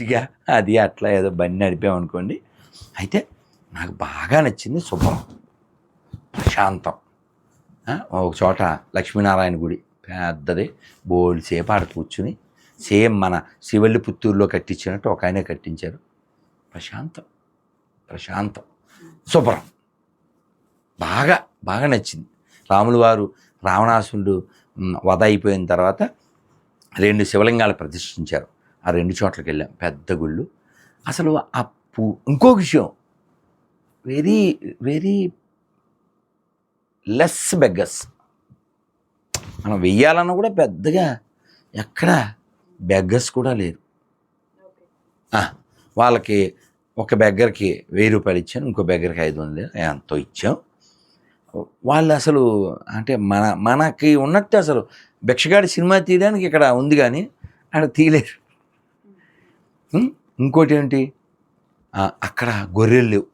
మంచిగా అది అట్లా ఏదో బండి నడిపామనుకోండి అయితే నాకు బాగా నచ్చింది శుభ్రం ప్రశాంతం. ఒక చోట లక్ష్మీనారాయణ గుడి పెద్దది. బోల్డ్ సేపు ఆడ కూర్చుని సేమ్ మన శివల్లి పుత్తూరులో కట్టించినట్టు ఒక ఆయన కట్టించారు. ప్రశాంతం. ప్రశాంతం. శుభ్రం బాగా బాగా నచ్చింది. రాములు వారు రావణాసురుడు వధ అయిపోయిన తర్వాత రెండు శివలింగాలు ప్రతిష్ఠించారు. ఆ రెండు చోట్లకి వెళ్ళాం. పెద్ద గుళ్ళు. అసలు ఆ పూ ఇంకో విషయం. వెరీ వెరీ లెస్ బెగ్గస్ మనం వెయ్యాలన్నా కూడా పెద్దగా ఎక్కడ బెగ్గస్ కూడా లేరు. వాళ్ళకి ఒక బెగ్గర్కి వెయ్యి రూపాయలు ఇచ్చాను ఇంకో బెగ్గర్కి ఐదు వందలు ఎంతో ఇచ్చాం. వాళ్ళు అసలు అంటే మన మనకి ఉన్నట్టు అసలు. భిక్షగాడి సినిమా తీయడానికి ఇక్కడ ఉంది కానీ అక్కడ తీయలేరు? ఇంకోటి ఏంటి అక్కడ గొర్రెలు లేవు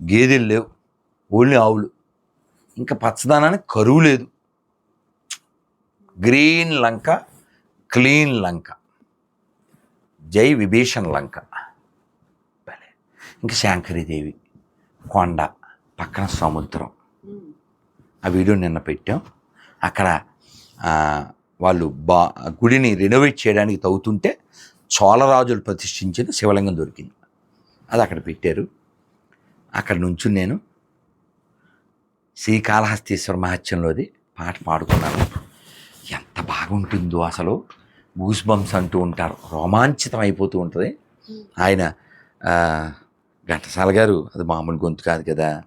గేదెలు లేవు ఓన్లీ ఆవులు. ఇంకా పచ్చదనానికి కరువు లేదు. Green Lanka clean Lanka. జై విభీషణ్ లంక. భలే. ఇంకా శాంకరీదేవి కొండ పక్కన సముద్రం. ఆ వీడియో నిన్న పెట్టాం. అక్కడ వాళ్ళు బా గుడిని రెనోవేట్ చేయడానికి తవ్వుతుంటే చోళరాజులు ప్రతిష్ఠించిన శివలింగం దొరికింది. అది అక్కడ పెట్టారు. అక్కడ నుంచి నేను శ్రీకాళహస్తీశ్వర మహత్యంలోది పాట పాడుకున్నాను. ఎంత బాగుంటుందో అసలు. గూస్ బంప్స్ అంటూ ఉంటారు. రోమాంచితం అయిపోతూ ఉంటుంది. ఆయన ఘంటసాల గారు అది మామూలు గొంతు కాదు కదా.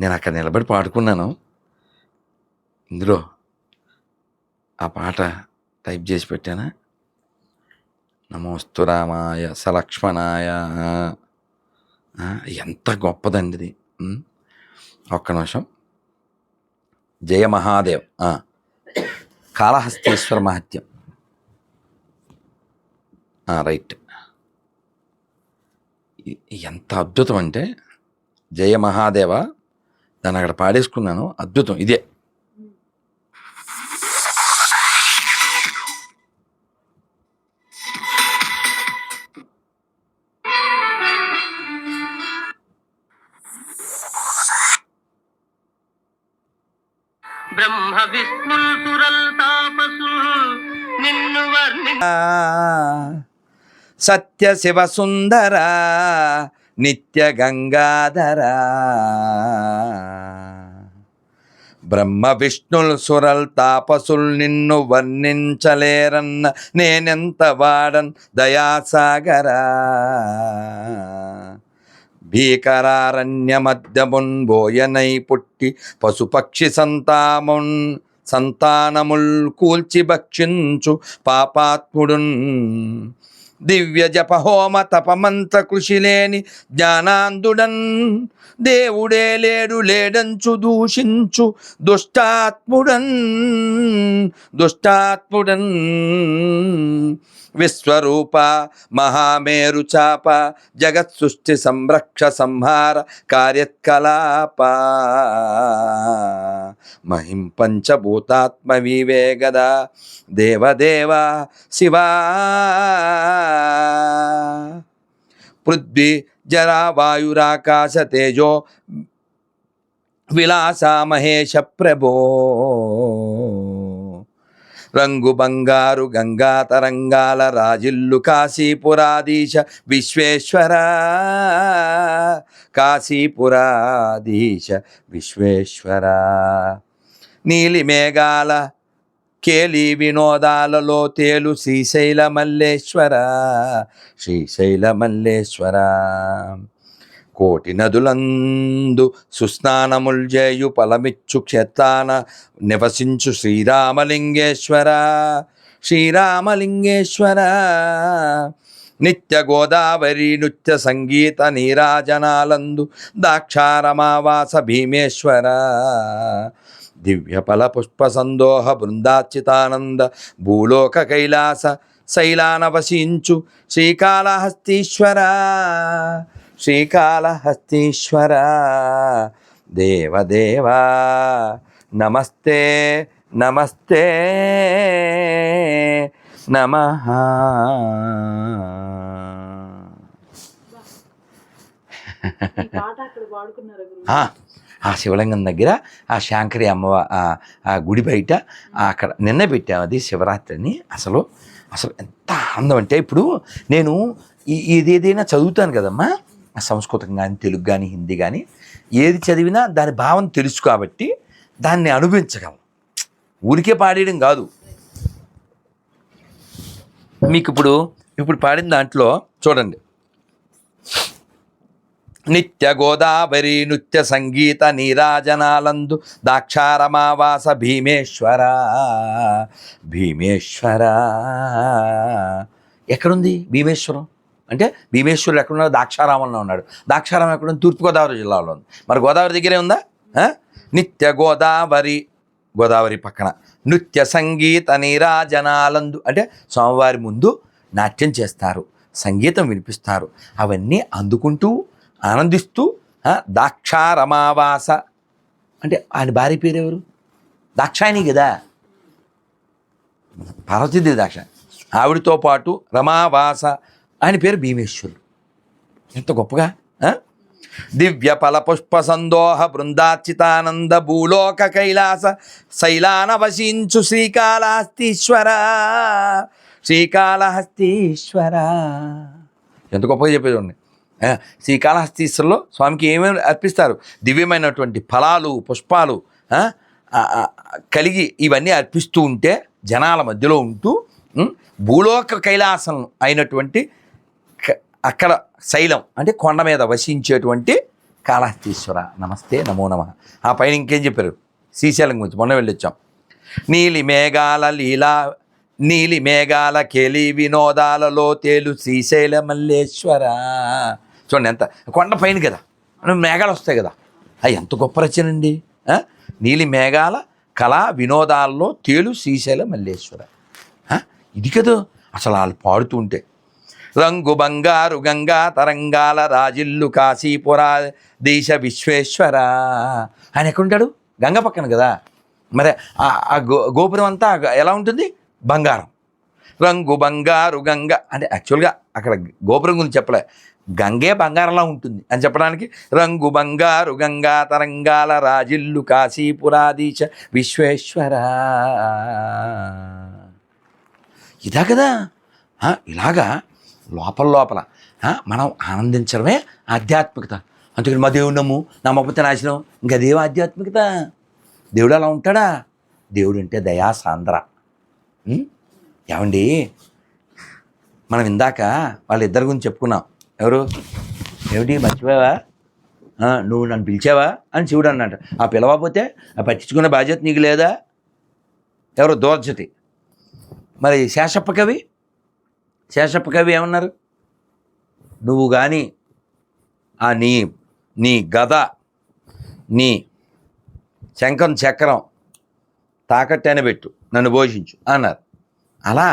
నేను అక్కడ నిలబడి పాడుకున్నాను. ఇందులో ఆ పాట టైప్ చేసి పెట్టానా? నమోస్తు రామాయ సలక్ష్మణాయ. ఎంత గొప్పదండి ఇది ఒక్క నిమిషం. జయ మహాదేవ్. కాళహస్తీశ్వర మహత్యం. రైట్. ఎంత అద్భుతం అంటే జయ మహాదేవ దాన్ని అక్కడ పాడేసుకున్నాను. అద్భుతం. ఇదే. బ్రహ్మ విష్ణుల్ సురల్ తాపసుల్ నిన్ను వర్ణి సత్య శివ సుందర నిత్య గంగాధర. బ్రహ్మ విష్ణుల్ సురల్ తాపసుల్ నిన్ను వర్ణించలేరన్న నేనెంత వాడన్ దయాసాగరా? భీకరారణ్య బోయనై పుట్టి పశుపక్షి సంతామున్ సంతానముల్ కూల్చి భక్షించు పాపాత్ముడున్. దివ్య జపహోమ తపమంత తపమంత్ర కృషి లేని జ్ఞానాందుడన్ దేవుడే లేడు లేడంచు దూషించు దుష్టాత్ముడన్. దుష్టాత్ముడన్. విశ్వరూప మహామేరు చాప జగత్ సృష్టి సంరక్ష సంహార కార్యకలాప. మహిం పంచభూతాత్మ వివేగద దేవదేవ శివా. పృథ్వీ జరా వాయురాకాశ తేజో విలాస మహేశ ప్రభో. రంగు బంగారు గంగా తరంగాల రాజిల్లు కాశీపురాధీశ విశ్వేశ్వర. కాశీపురాధీశ విశ్వేశ్వర. నీలి మేఘాల కేలి వినోదాలలో తేలు శ్రీశైల మల్లేశ్వర. శ్రీశైల మల్లేశ్వర. కోటి నదులందు సుస్నానముల్ చేయు పలమిచ్చు క్షేత్రాన నివసించు శ్రీరామలింగేశ్వర. శ్రీరామలింగేశ్వర. నిత్య గోదావరి నృత్య సంగీత నీరాజనాలందు దాక్షారమావాస భీమేశ్వర. దివ్య ఫల పుష్ప సందోహ బృందాచితానంద భూలోక కైలాస శైలాన శ్రీకాళహస్తీశ్వర. శ్రీకాళహస్తీశ్వర. దేవదేవా నమస్తే నమస్తే నమ. ఆ, ఆ శివలింగం దగ్గర ఆ శాంకరి అమ్మవ ఆ- గుడి బయట అక్కడ నిన్న పెట్టాం అది శివరాత్రిని. అసలు అసలు ఎంత ఆనందం అంటే ఇప్పుడు నేను ఇది ఏదైనా చదువుతాను కదమ్మా. సంస్కృతం కానీ తెలుగు కానీ హిందీ కానీ ఏది చదివినా దాని భావం తెలుసు కాబట్టి దాన్ని అనుభవించగలం. ఊరికే పాడేయడం కాదు. మీకు ఇప్పుడు ఇప్పుడు పాడిన దాంట్లో చూడండి. నిత్య గోదావరి నృత్య సంగీత నీరాజనాలందు దాక్షారమావాస భీమేశ్వర భీమేశ్వర. ఎక్కడుంది భీమేశ్వరం? అంటే భీమేశ్వరుడు ఎక్కడున్నాడు దాక్షారామంలో ఉన్నాడు. దాక్షారామం ఎక్కడ తూర్పుగోదావరి జిల్లాలో ఉంది. మరి గోదావరి దగ్గరే ఉందా? నిత్య గోదావరి గోదావరి పక్కన. నృత్య సంగీత నీరాజనాలందు అంటే స్వామివారి ముందు నాట్యం చేస్తారు. సంగీతం వినిపిస్తారు. అవన్నీ అందుకుంటూ ఆనందిస్తూ దాక్షారమావాస. అంటే ఆయన భార్య పేరు ఎవరు దాక్షాయణి కదా. పార్వతీదేవి దాక్ష ఆవిడతో పాటు రమావాస ఆయన పేరు భీమేశ్వరుడు. ఎంత గొప్పగా దివ్య ఫల పుష్ప సందోహ బృందాచితానంద భూలోక కైలాస శైలాన వశించు శ్రీకాళహస్తీశ్వర శ్రీకాళహస్తీశ్వర. ఎంత గొప్పగా చెప్పేది ఉంది శ్రీకాళహస్తీశ్వరలో స్వామికి ఏమేమి అర్పిస్తారు? దివ్యమైనటువంటి ఫలాలు పుష్పాలు కలిగి ఇవన్నీ అర్పిస్తూ ఉంటే జనాల మధ్యలో ఉంటూ భూలోక కైలాసం అయినటువంటి అక్కడ శైలం అంటే కొండ మీద వసించేటువంటి కాళహస్తీశ్వర. నమస్తే నమో నమ. ఆ పైన ఇంకేం చెప్పారు? శ్రీశైలం గురించి మొన్న వెళ్ళొచ్చాం. నీలి మేఘాల లీలా నీలి మేఘాల కెలి వినోదాలలో తేలు శ్రీశైల మల్లేశ్వర చూడండి ఎంత కొండ పైన కదా మేఘాలు వస్తాయి కదా. అవి ఎంత గొప్ప రచన అండి నీలి మేఘాల కళా వినోదాల్లో తేలు శ్రీశైల మల్లేశ్వర ఇది కదా అసలు వాళ్ళు పాడుతూ ఉంటే. రంగు బంగారు గంగా తరంగాల రాజిల్లు కాశీపురా దేశ విశ్వేశ్వర. ఆయన ఎక్కడుంటాడు? గంగ పక్కన కదా. మరి ఆ- గో గోపురం అంతా ఎలా ఉంటుంది? బంగారం. రంగు బంగారు గంగ అంటే యాక్చువల్గా అక్కడ గోపురం గురించి చెప్పలే. గంగే బంగారంలా ఉంటుంది అని చెప్పడానికి రంగు బంగారు గంగా తరంగాల రాజిల్లు కాశీపురాధీశ విశ్వేశ్వర. ఇదా కదా? ఇలాగా లోపల లోపల. మనం ఆనందించడమే ఆధ్యాత్మికత. అందుకని మా దేవుడు నమ్ము నమ్మకపోతే నాశనం. ఇంకా దేవు ఆధ్యాత్మికత? దేవుడు అలా ఉంటాడా? దేవుడు అంటే దయా సాంద్ర. ఏమండి? మనం ఇందాక వాళ్ళిద్దరి గురించి చెప్పుకున్నాం. ఎవరు? ఏమిటి? మర్చిపోయావా? నువ్వు నన్ను పిలిచావా? అని శివుడు అన్నట్టు ఆ పిలవకపోతే ఆ పట్టించుకునే బాధ్యత నీకు లేదా? ఎవరు? దోర్జతి. మరి శేషప్ప కవి? శేషప్ప కవి ఏమన్నారు? నువ్వు కానీ ఆ నీ నీ గద నీ శంఖం చక్రం తాకట్టైన పెట్టు నన్ను పోషించు అన్నారు. అలా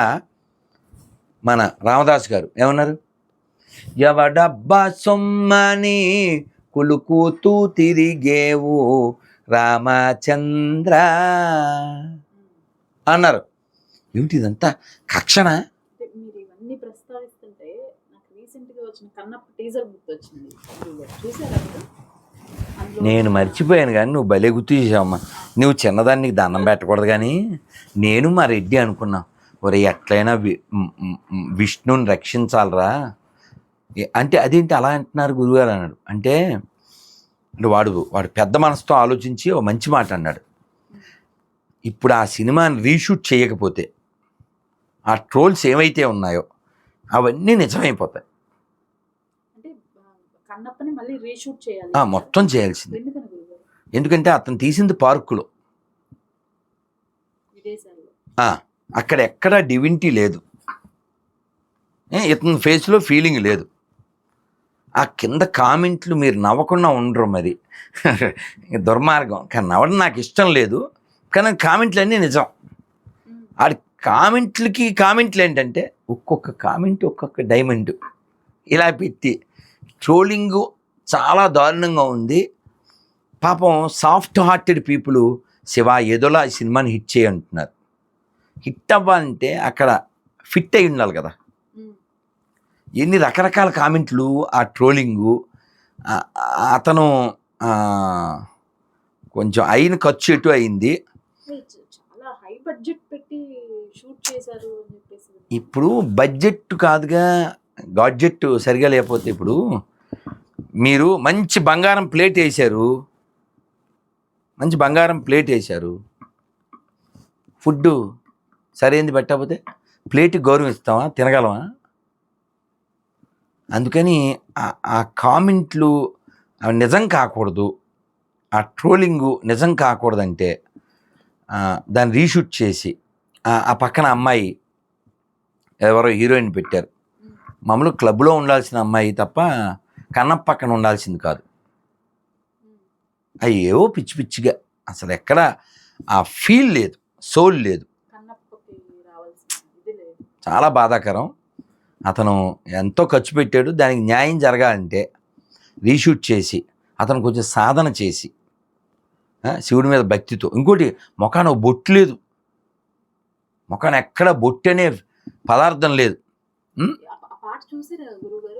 మన రామదాస్ గారు ఏమన్నారు? ఎవడబ్బా సొమ్మని కులుకుతూ తిరిగేవు రామచంద్ర అన్నారు. ఏమిటి ఇదంతా కక్షణ అంటే మీరు ఇవన్నీ ప్రస్తావిస్తుంటే నాకు రీసెంట్గా వచ్చిన కన్నప్ప టీజర్ గుర్తొచ్చింది. చూసారా నేను మర్చిపోయాను కానీ నువ్వు భలే గుర్తు చేసావమ్మా. నువ్వు చిన్నదాన్ని దండం పెట్టకూడదు కానీ నేను మా రెడ్డి అనుకున్నా ఒరే ఎట్లయినా విష్ణుని రక్షించాలరా? అంటే అదేంటి అలా అంటున్నారు గురుగారు అన్నాడు. అంటే వాడు వాడు పెద్ద మనసుతో ఆలోచించి ఓ మంచి మాట అన్నాడు. ఇప్పుడు ఆ సినిమాని రీషూట్ చేయకపోతే ఆ ట్రోల్స్ ఏవైతే ఉన్నాయో అవన్నీ నిజమైపోతాయి. మళ్ళీ రీషూట్ చేయాలి. మొత్తం చేయాల్సింది. ఎందుకంటే అతను తీసింది పార్కులో. అక్కడ ఎక్కడ డివినిటీ లేదు. ఇతని ఫేస్లో ఫీలింగ్ లేదు. ఆ కింద కామెంట్లు మీరు నవ్వకుండా ఉండరు మరి. దుర్మార్గం. కానీ నవ్వడం నాకు ఇష్టం లేదు. కానీ కామెంట్లు అన్నీ నిజం. ఆడి కామెంట్లకి కామెంట్లు ఏంటంటే ఒక్కొక్క కామెంట్ ఒక్కొక్క డైమండ్. ఇలా పెట్టి ట్రోలింగ్ చాలా దారుణంగా ఉంది. పాపం సాఫ్ట్ హార్టెడ్ పీపుల్ శివ ఏదోలా ఈ సినిమాని హిట్ చేయంటున్నారు హిట్ అవ్వాలంటే అక్కడ ఫిట్ అయి ఉండాలి కదా. ఎన్ని రకరకాల కామెంట్లు ఆ ట్రోలింగు అతను కొంచెం అయిన ఖర్చు ఎటు అయింది. ఇప్పుడు బడ్జెట్ కాదుగా గాడ్జెట్ సరిగా లేకపోతే ఇప్పుడు మీరు మంచి బంగారం ప్లేట్ వేశారు. మంచి బంగారం ప్లేట్ వేశారు. ఫుడ్ సరైనది పెట్టకపోతే ప్లేట్కి గౌరవం ఇస్తామా తినగలమా అందుకని ఆ- కామెంట్లు అవి నిజం కాకూడదు. ఆ ట్రోలింగు నిజం కాకూడదంటే దాన్ని రీషూట్ చేసి ఆ- ఆ పక్కన అమ్మాయి ఎవరో హీరోయిన్ పెట్టారు. మామూలు క్లబ్లో ఉండాల్సిన అమ్మాయి తప్ప కన్నప్ప పక్కన ఉండాల్సింది కాదు. అవి ఏవో పిచ్చి పిచ్చిగా అసలు ఎక్కడ ఆ ఫీల్ లేదు సోల్ లేదు. చాలా బాధాకరం. అతను ఎంతో ఖర్చు పెట్టాడు దానికి న్యాయం జరగాలంటే రీషూట్ చేసి అతను కొంచెం సాధన చేసి శివుడి మీద భక్తితో. ఇంకోటి ముఖాన బొట్టు లేదు. ముఖాన ఎక్కడ బొట్టు అనే పదార్థం లేదు.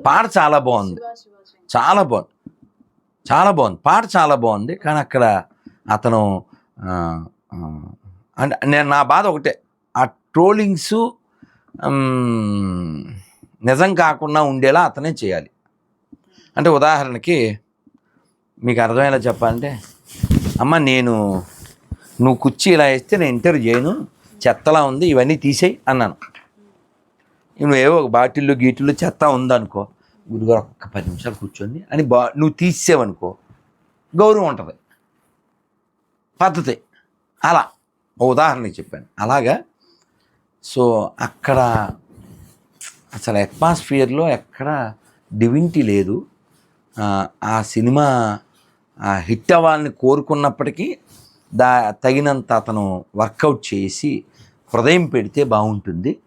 పాట చాలా బాగుంది. చాలా బాగుంది. చాలా బాగుంది. పాట చాలా బాగుంది. కానీ అక్కడ అతను అంటే నేను నా బాధ ఒకటే. ఆ ట్రోలింగ్స్ నిజం కాకుండా ఉండేలా అతనే చేయాలి. అంటే ఉదాహరణకి మీకు అర్థమయ్యేలా చెప్పాలంటే అమ్మ నేను నువ్వు కుర్చీ ఇలా వేస్తే నేను ఇంటర్వ్యూ చేయను చెత్తలా ఉంది ఇవన్నీ తీసేయి అన్నాను. నువ్వు ఏవో ఒక బాటిల్లో గీటిల్లో చెత్త ఉందనుకో గురుగారు ఒక్క పది నిమిషాలు కూర్చోండి అని బా నువ్వు తీసేవనుకో గౌరవం ఉంటుంది. పద్ధతి. అలా. ఉదాహరణకి చెప్పాను. అలాగా. సో అక్కడ అసలు అట్మాస్ఫియర్లో ఎక్కడ డివినిటీ లేదు. ఆ, ఆ సినిమా ఆ హిట్ అవ్వాలని కోరుకున్నప్పటికీ దా తగినంత అతను వర్కౌట్ చేసి హృదయం పెడితే బాగుంటుంది.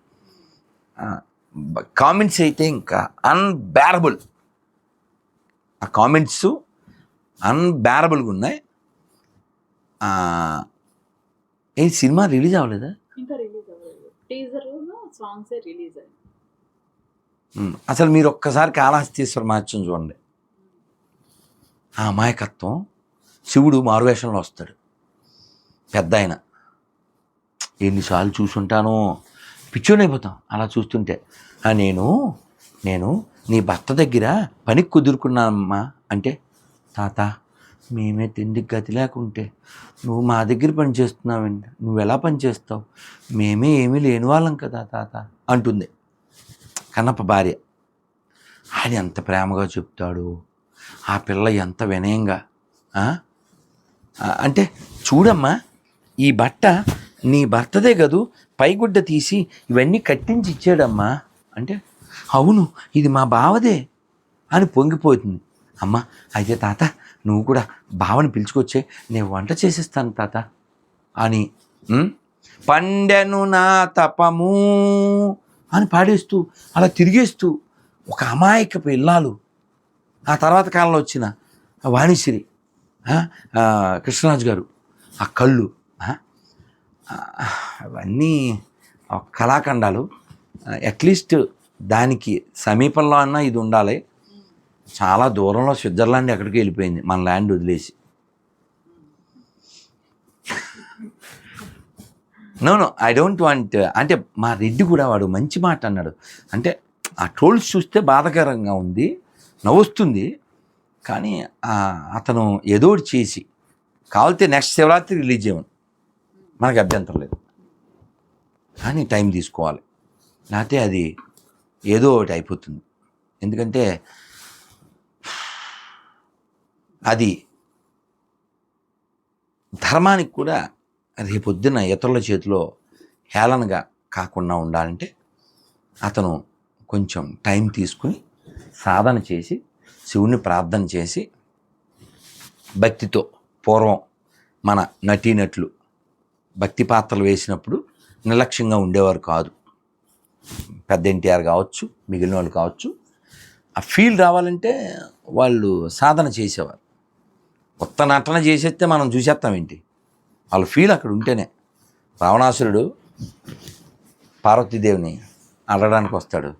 కామెంట్స్ అయితే ఇంకా అన్బేరబుల్ ఆ కామెంట్స్ అన్బేరబుల్గా ఉన్నాయి. ఈ సినిమా రిలీజ్ అవ్వలేదా? ఇంకా రిలీజ్ అవ్వలేదు. టీజర్ సాంగ్స్ రిలీజ్ అయ్యాయి. ఉమ్, అసలు మీరు ఒక్కసారి కాళహస్తీశ్వర మహత్యం చూడండి. ఆ అమాయకత్వం శివుడు మారువేషంలో వస్తాడు. పెద్ద ఆయన ఎన్నిసార్లు చూసుంటానో? పిచ్చోనైపోతాం అలా చూస్తుంటే నేను నేను నీ భర్త దగ్గర పనికి కుదురుకున్నానమ్మా. అంటే తాత మేమే తిండికి గతి లేకుంటే నువ్వు మా దగ్గర పని చేస్తున్నావండి నువ్వు ఎలా పని చేస్తావు? మేమే ఏమీ లేని వాళ్ళం కదా తాత. అంటుంది. కన్నప్ప భార్య. ఆయన ఎంత ప్రేమగా చెప్తాడు. ఆ పిల్ల ఎంత వినయంగా అంటే చూడమ్మా ఈ బట్ట నీ భర్తదే కదూ? పైగుడ్డ తీసి ఇవన్నీ కట్టించి ఇచ్చాడమ్మా. అంటే అవును ఇది మా బావదే అని పొంగిపోతుంది. అమ్మ అయితే తాత నువ్వు కూడా బావని పిలుచుకొచ్చే నేను వంట చేసేస్తాను తాత. అని పండెను నా తపము అని పాడేస్తూ అలా తిరిగేస్తూ ఒక అమాయకపు ఇల్లాలు ఆ తర్వాత కాలంలో వచ్చిన వాణిశ్రీ కృష్ణరాజు గారు ఆ కళ్ళు అవన్నీ కళాఖండాలు అట్లీస్ట్ దానికి సమీపంలో అన్నా ఇది ఉండాలి. చాలా దూరంలో స్విట్జర్లాండ్ ఎక్కడికి వెళ్ళిపోయింది మన ల్యాండ్ వదిలేసి. నో ఐ డోంట్ వాంట్ అంటే మా రెడ్డి కూడా వాడు మంచి మాట అన్నాడు. అంటే ఆ ట్రోల్స్ చూస్తే బాధకరంగా ఉంది నవ్వుస్తుంది కానీ అతను ఏదో చేసి కావాలితే నెక్స్ట్ శివరాత్రి రిలీజ్ చేయను మనకు అభ్యంతరం లేదు. కానీ టైం తీసుకోవాలి. లేకపోతే అది ఏదో ఒకటి అయిపోతుంది. ఎందుకంటే అది ధర్మానికి కూడా రేపొద్దున ఇతరుల చేతిలో హేళనగా కాకుండా ఉండాలంటే అతను కొంచెం టైం తీసుకుని సాధన చేసి శివుని ప్రార్థన చేసి భక్తితో పూర్వం మన నటీనట్లు భక్తి పాత్రలు వేసినప్పుడు నిర్లక్ష్యంగా ఉండేవారు కాదు. పెద్ద ఎన్టీఆర్ కావచ్చు మిగిలిన వాళ్ళు కావచ్చు. ఆ ఫీల్ రావాలంటే వాళ్ళు సాధన చేసేవారు. కొత్త నటన చేసేస్తే మనం చూసేస్తాం ఏంటి? వాళ్ళ ఫీల్ అక్కడ ఉంటేనే. రావణాసురుడు పార్వతీదేవిని అడగడానికి వస్తాడు.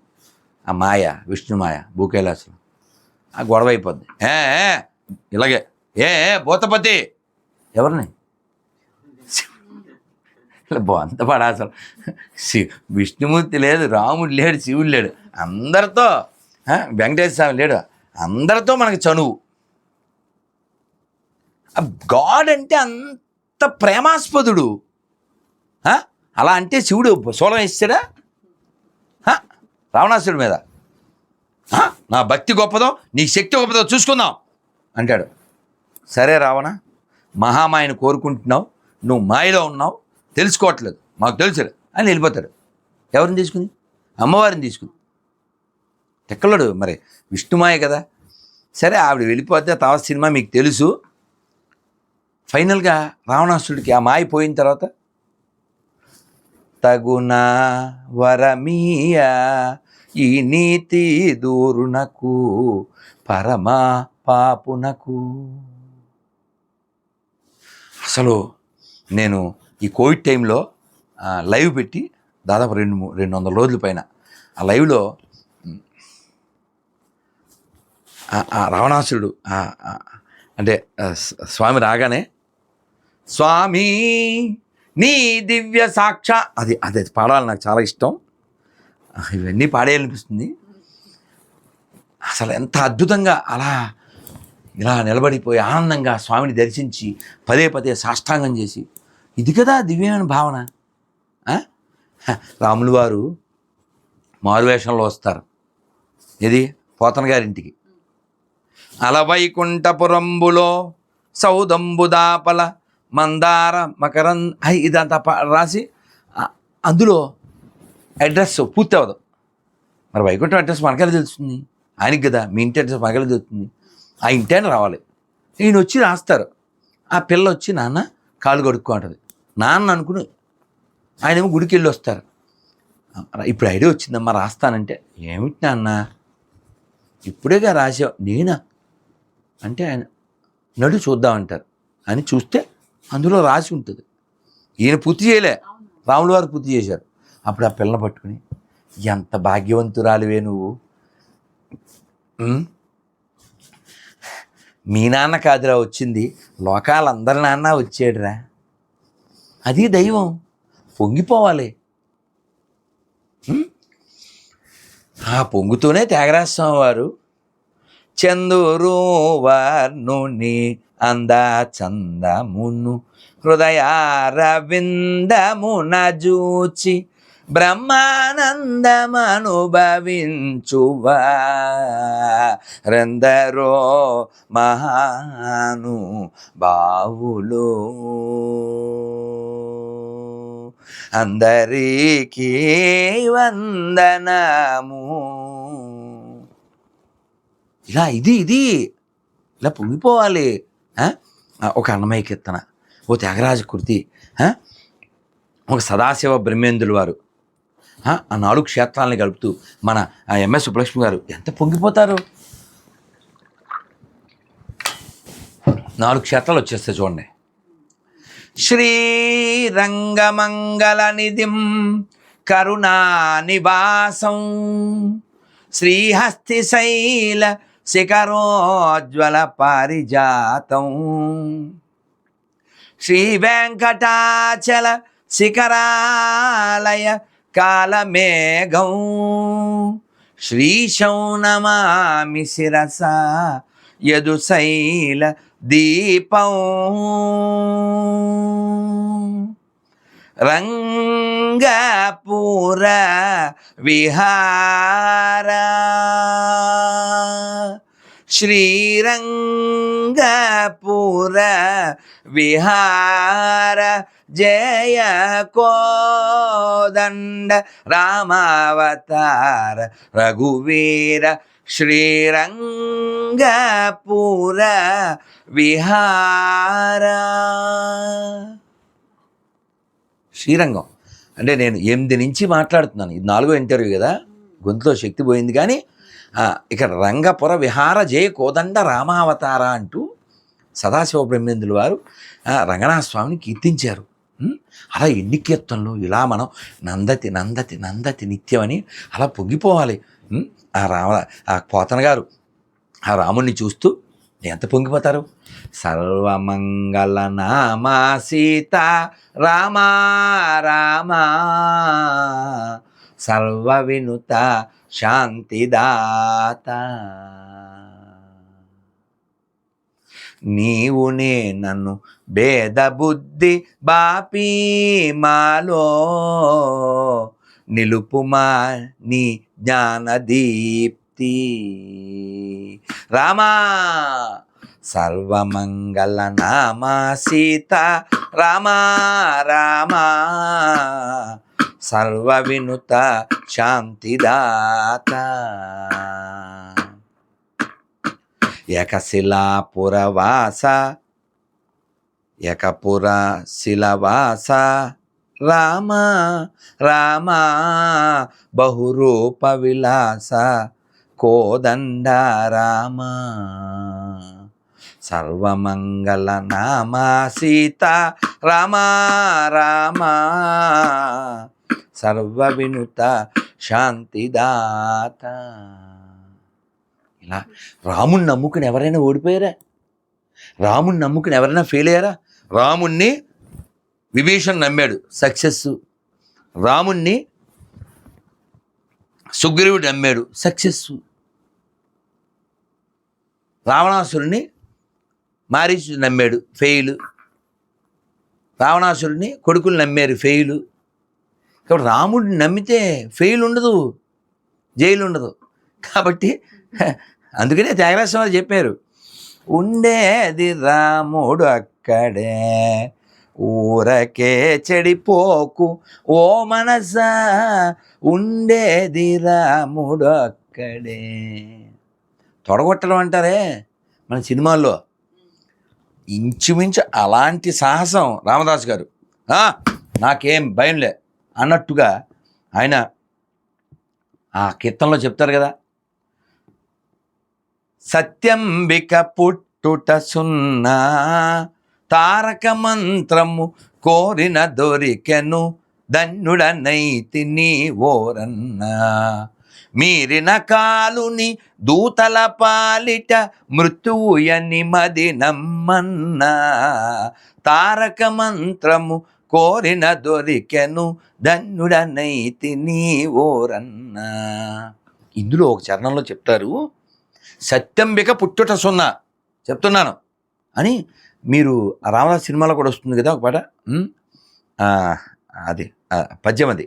ఆ మాయ విష్ణు మాయ భూకైలాసులు. ఆ గొడవ అయిపోద్ది. ఏ ఇలాగే. ఏ, భూతపతి. ఎవరిని? ఇలా బొంత పడా అసలు శి- విష్ణుమూర్తి లేదు రాముడు లేడు శివుడు లేడు. అందరితో వెంకటేశ్వర స్వామి లేడు. అందరితో మనకి చనువు. గాడ్ అంటే అంత ప్రేమాస్పదుడు. అలా అంటే శివుడు శూలం ఇస్తాడా రావణాసుడి మీద. నా భక్తి గొప్పదో నీ శక్తి గొప్పదో చూసుకుందాం అంటాడు. సరే రావణ మహామాయను కోరుకుంటున్నావు నువ్వు మాయలో ఉన్నావు తెలుసుకోవట్లేదు. మాకు తెలుసు అని వెళ్ళిపోతాడు. ఎవరిని తీసుకుని అమ్మవారిని తీసుకుని తెక్కలడు మరి విష్ణుమాయ కదా. సరే ఆవిడ వెళ్ళిపోతే తర్వాత సినిమా మీకు తెలుసు. ఫైనల్గా రావణాసుడికి ఆ మాయ పోయిన తర్వాత తగునా వరమీయ ఈ నీతి దూరునకు పరమా పాపునకు. అసలు నేను ఈ కోవిడ్ టైంలో లైవ్ పెట్టి దాదాపు రెండు రెండు వందల రోజుల పైన ఆ లైవ్లో రావణాసురుడు అంటే స్వామి రాగానే స్వామి నీ దివ్య సాక్ష అది అది పాడాలి నాకు చాలా ఇష్టం. ఇవన్నీ పాడేయాలనిపిస్తుంది. అసలు ఎంత అద్భుతంగా అలా ఇలా నిలబడిపోయి ఆనందంగా స్వామిని దర్శించి పదే పదే సాష్టాంగం చేసి ఇది కదా దివ్యమైన భావన. రాములు వారు మారువేషంలో వస్తారు. ఇది పోతన గారింటికి. అలవైకుంఠపురంబులో సౌదంబుదాపల మందార మకరం ఇదంతా రాసి అందులో అడ్రస్ పూర్తి అవ్వదు. మరి వైకుంఠం అడ్రస్ మనకెలా తెలుస్తుంది? ఆయనకి కదా మీ ఇంటి అడ్రస్ మనకెలా తెలుస్తుంది? ఆ ఇంటి ఆయన రావాలి. ఈయన వచ్చి రాస్తారు. ఆ పిల్ల వచ్చి నాన్న కాలు కడుక్కుంటుంది నాన్న అనుకుని ఆయనేమో గుడికి వెళ్ళి వస్తారు ఇప్పుడు ఐడియా వచ్చిందమ్మా రాస్తానంటే. ఏమిటి నాన్న? ఇప్పుడేగా రాసావు. నేనా? అంటే ఆయన నడు చూద్దామంటారు. అని చూస్తే అందులో రాసి ఉంటుంది. ఈయన పూర్తి చేయలే. అవును రాముల వారు పూర్తి చేశారు. అప్పుడు ఆ పిల్లని పట్టుకుని ఎంత భాగ్యవంతురాలివే నువ్వు. మీ నాన్న కాదురా వచ్చింది. లోకాలందరి నాన్న వచ్చాడురా. అది దైవం. పొంగిపోవాలి. ఆ పొంగుతూనే త్యాగరాజస్వామి వారు చందురు వర్ణుని అంద చందమును హృదయారవిందమున జూచి బ్రహ్మానందమనుభవించువా రెందరో మహాను బావులు. అందరికీ వందనము. ఇలా ఇది ఇది. ఇలా పొంగిపోవాలి. ఒక అన్నమయ్య కీర్తన ఓ త్యాగరాజ కృతి ఒక సదాశివ బ్రహ్మేంద్రుల వారు ఆ నాలుగు క్షేత్రాలని కలుపుతూ మన ఆ ఎంఎస్ సుబ్బలక్ష్మి గారు ఎంత పొంగిపోతారు? నాలుగు క్షేత్రాలు వచ్చేస్తాయి చూడండి. శ్రీరంగమంగళనిధిం కరుణానివాసం శ్రీహస్తిశైల శిఖరోజ్వల పారిజాతం శ్రీ వెంకటాచల శిఖరాలయ కాలమేఘం శ్రీశౌనమామి శిరస యదుశైల దీపం. రంగపుర విహార. శ్రీరంగపుర విహార జయ కోదండ రామావతార రఘువీర శ్రీరంగపుర విహార. శ్రీరంగం. అంటే నేను ఎనిమిది నుంచి మాట్లాడుతున్నాను. ఇది నాలుగో ఇంటర్వ్యూ కదా. గొంతులో శక్తి పోయింది కానీ ఇక్కడ రంగపుర విహార జయ కోదండ రామావతార అంటూ సదాశివ బ్రహ్మేంద్రుల వారు రంగనాథస్వామిని కీర్తించారు. అలా ఎన్ని కీర్తనలు ఇలా మనం నందతి నందతి నందతి నిత్యమని అలా పొంగిపోవాలి. ఆ రామ ఆ పోతన గారు ఆ రాముణ్ణి చూస్తూ ఎంత పొంగిపోతారు? సర్వమంగళ నామా సీత రామా రామా సర్వ వినుత శాంతిదాత నీవు నే నన్ను భేద బుద్ధి బాపి మాలో. నిలుపుమా నీ జ్ఞానదీప్తి రామా! సర్వమంగళ నామా సీత. రామా రామా! సర్వ వినుత శాంతిదాత. ఏకశిలాపురవాస ఏకపుర శిలవాస రామ రామ బహురూప విలాస కోదండ రామ. సర్వమంగళ నామ సీత రామ రామ. సర్వ వినుత శాంతిదాత. ఇలా రాముణ్ణి నమ్ముకుని ఎవరైనా ఓడిపోయారా? రాముణ్ణి నమ్ముకుని ఎవరైనా ఫెయిల్ అయ్యారా? రాముణ్ణి విభీషణ్ నమ్మాడు సక్సెస్ రాముణ్ణి సుగ్రీవుడు నమ్మాడు సక్సెస్ రావణాసురుని మారీచుడు నమ్మాడు ఫెయిల్ రావణాసురుని కొడుకులు నమ్మారు ఫెయిలు కాబట్టి రాముడిని నమ్మితే ఫెయిల్ ఉండదు జైలు ఉండదు. కాబట్టి అందుకనే త్యాగరాజ వారు చెప్పారు ఉండేది రాముడు అక్కడే ఊరకే చెడిపోకు ఓ మనసా ఉండేది రాముడు అక్కడే. తొడగొట్టడం అంటారే మన సినిమాల్లో. ఇంచుమించు అలాంటి సాహసం రామదాస్ గారు. నాకేం భయం లే. అన్నట్టుగా ఆయన ఆ కీర్తనలో చెప్తారు కదా. సత్యంబిక పుట్టుట సున్నా తారక మంత్రము కోరిన దొరికెను ధన్యుడనైతి నీ ఓరన్నా. మీరిన కాలుని దూతల పాలిట మృత్యువుయని మది నమ్మన్నా. తారక మంత్రము కోరిన దొరికెను ధన్యుడనైతి నీ ఓరన్నా ఇందులో ఒక చరణంలో చెప్తారు సత్యంబిక పుట్టుట సున్నా చెప్తున్నాను. అని మీరు రామదాస్ సినిమాలో కూడా వస్తుంది కదా ఒక పాట? అది పద్యం అది.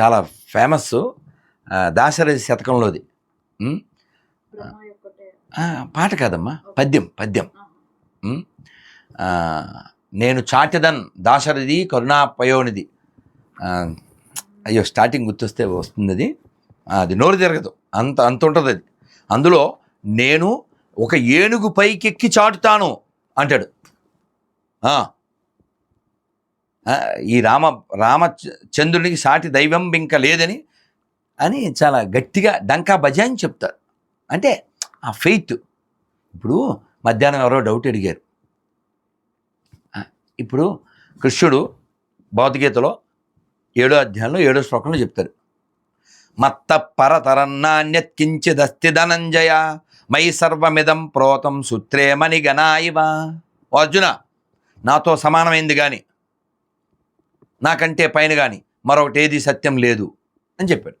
చాలా ఫేమస్ దాశరథి శతకంలోది పాట కాదమ్మా పద్యం పద్యం. నేను చాటిదన్ దాశరథి కరుణాపయోనిది అయ్యో స్టార్టింగ్ గుర్తొస్తే వస్తుంది అది అది నోరు తిరగదు. అంత అంత ఉంటుంది అది. అందులో నేను ఒక ఏనుగు పైకెక్కి చాటుతాను అంటాడు. ఈ రామ రామచంద్రునికి సాటి దైవం ఇంకా లేదని అని చాలా గట్టిగా డంకా బజా అని చెప్తారు. అంటే ఆ ఫెయిత్ ఇప్పుడు మధ్యాహ్నం ఎవరో డౌట్ అడిగారు. ఇప్పుడు కృష్ణుడు భగవద్గీతలో ఏడో అధ్యాయంలో ఏడో శ్లోకంలో చెప్తారు మత్త పరతరన్నాన్యత్ కించిదస్తి ధనంజయ మై సర్వమిదం ప్రోతం సూత్రే మణిగణా ఓ అర్జున నాతో సమానమైంది కానీ నాకంటే పైన కానీ మరొకటి ఏది సత్యం లేదు అని చెప్పాడు.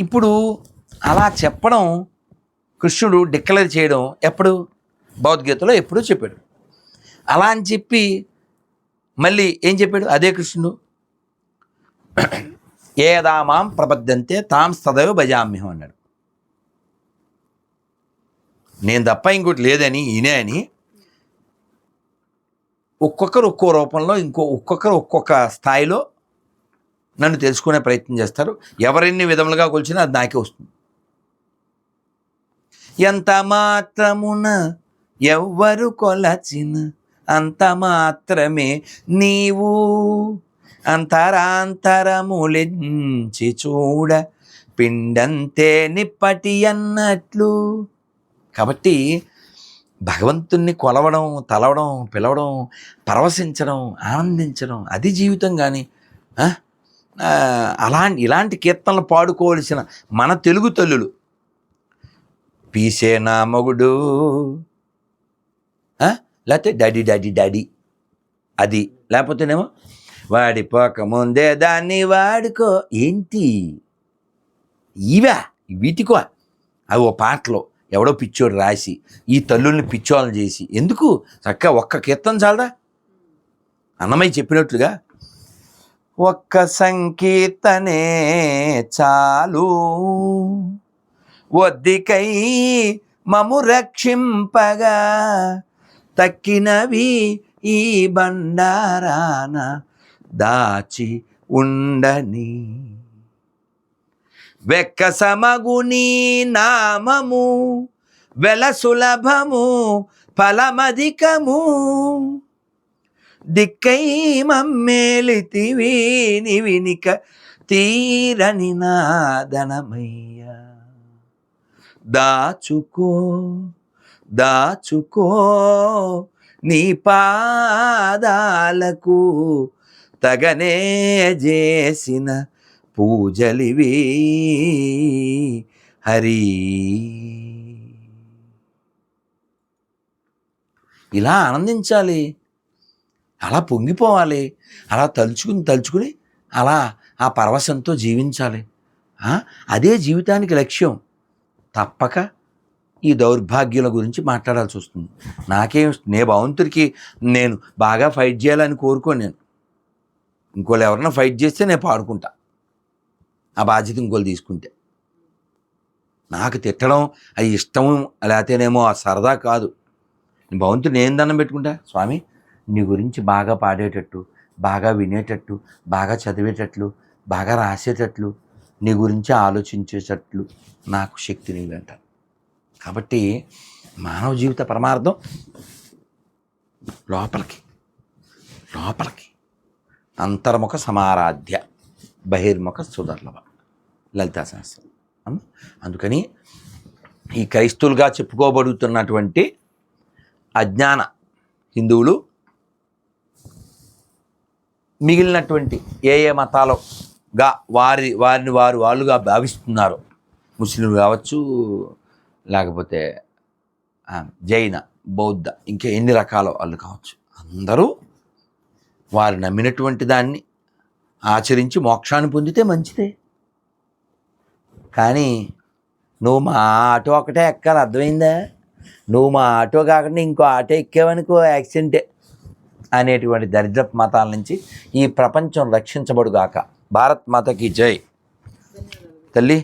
ఇప్పుడు అలా చెప్పడం కృష్ణుడు డిక్లేర్ చేయడం ఎప్పుడు? భగవద్గీతలో ఎప్పుడూ చెప్పాడు. అలా అని చెప్పి మళ్ళీ ఏం చెప్పాడు? అదే కృష్ణుడు. ఏదామాం ప్రబద్ధంతే తాం సదైవ భజామ్యం అన్నాడు. నేను తప్ప ఇంకోటి లేదని ఈయనే అని ఒక్కొక్కరు ఒక్కో రూపంలో ఇంకో ఒక్కొక్కరు ఒక్కొక్క స్థాయిలో నన్ను తెలుసుకునే ప్రయత్నం చేస్తారు. ఎవరెన్ని విధములుగా కొలిచినా అది నాకే వస్తుంది. ఎంత మాత్రమున ఎవ్వరు కొలచిన అంత మాత్రమే నీవు. అంతరాంతరములించి చూడ పిండంతే నిప్పటి అన్నట్లు. కాబట్టి భగవంతుణ్ణి కొలవడం తలవడం పిలవడం పరవశించడం ఆనందించడం అది జీవితం కానీ అలా అలాంటి ఇలాంటి కీర్తనలు పాడుకోవలసిన మన తెలుగు తల్లులు పీసే నా మగుడు లేకపోతే డాడీ డాడీ డాడీ అది లేకపోతేనేమో వాడిపోక ముందే దాన్ని వాడుకో ఏంటి ఇవా వీటికో అవి ఓ పాటలో ఎవడో పిచ్చోడు రాసి ఈ తల్లుల్ని పిచ్చోళ్ళని చేసి ఎందుకు చక్కగా ఒక్క కీర్తన చాలదా అన్నమయ్య చెప్పినట్లుగా ఒక్క సంకీర్తనే చాలు ఒద్దికై మము రక్షింపగా తక్కినవి ఈ బండారాన దాచి ఉండని. వెక్క సమగుని నామము వెల సులభము ఫలమధికము. దిక్కై మమ్మేలితివి నివినిక తీరని నాదనమయ్యా దాచుకో దాచుకో నీ పాదాలకు తగనే చేసిన పూజలివి. హరి. ఇలా ఆనందించాలి. అలా పొంగిపోవాలి. అలా తలుచుకుని తలుచుకుని అలా ఆ పరవశంతో జీవించాలి. అదే జీవితానికి లక్ష్యం. తప్పక ఈ దౌర్భాగ్యుల గురించి మాట్లాడాల్సి వస్తుంది. నాకేం నే భవంతుడికి నేను బాగా ఫైట్ చేయాలని కోరుకోను నేను. ఇంకోళ్ళు ఎవరైనా ఫైట్ చేస్తే నేను పాడుకుంటా. ఆ బాధ్యత ఇంకోళ్ళు తీసుకుంటే. నాకు తిట్టడం అది ఇష్టం లేకపోతేనేమో ఆ సరదా కాదు. భవంతుడు నేను దండం పెట్టుకుంటా? స్వామి నీ గురించి బాగా పాడేటట్టు బాగా వినేటట్టు బాగా చదివేటట్లు బాగా రాసేటట్లు నీ గురించి ఆలోచించేటట్లు నాకు శక్తిని ఇవ్వంట కాబట్టి మానవ జీవిత పరమార్థం లోపలికి లోపలికి. అంతర్ముఖ సమారాధ్య బహిర్ముఖ సుదర్లభ. లలితా శాస్త్రం అందుకని ఈ క్రైస్తువులుగా చెప్పుకోబడుతున్నటువంటి అజ్ఞాన హిందువులు మిగిలినటువంటి ఏ ఏ మతాలుగా వారి వారిని వారు వాళ్ళుగా భావిస్తున్నారు. ముస్లింలు కావచ్చు లేకపోతే జైన బౌద్ధ ఇంకా ఎన్ని రకాల వాళ్ళు కావచ్చు. అందరూ వారు నమ్మినటువంటి దాన్ని ఆచరించి మోక్షాన్ని పొందితే మంచిదే. కానీ నువ్వు మా ఆటో ఒకటే ఎక్కాలి అర్థమైందా? నువ్వు మా ఆటో కాకుండా ఇంకో ఆటో ఎక్కావనుకో యాక్సిడెంటే అనేటువంటి దరిద్ర మతాల నుంచి ఈ ప్రపంచం రక్షించబడుగాక. భారత్ మాతకి జై. తల్లి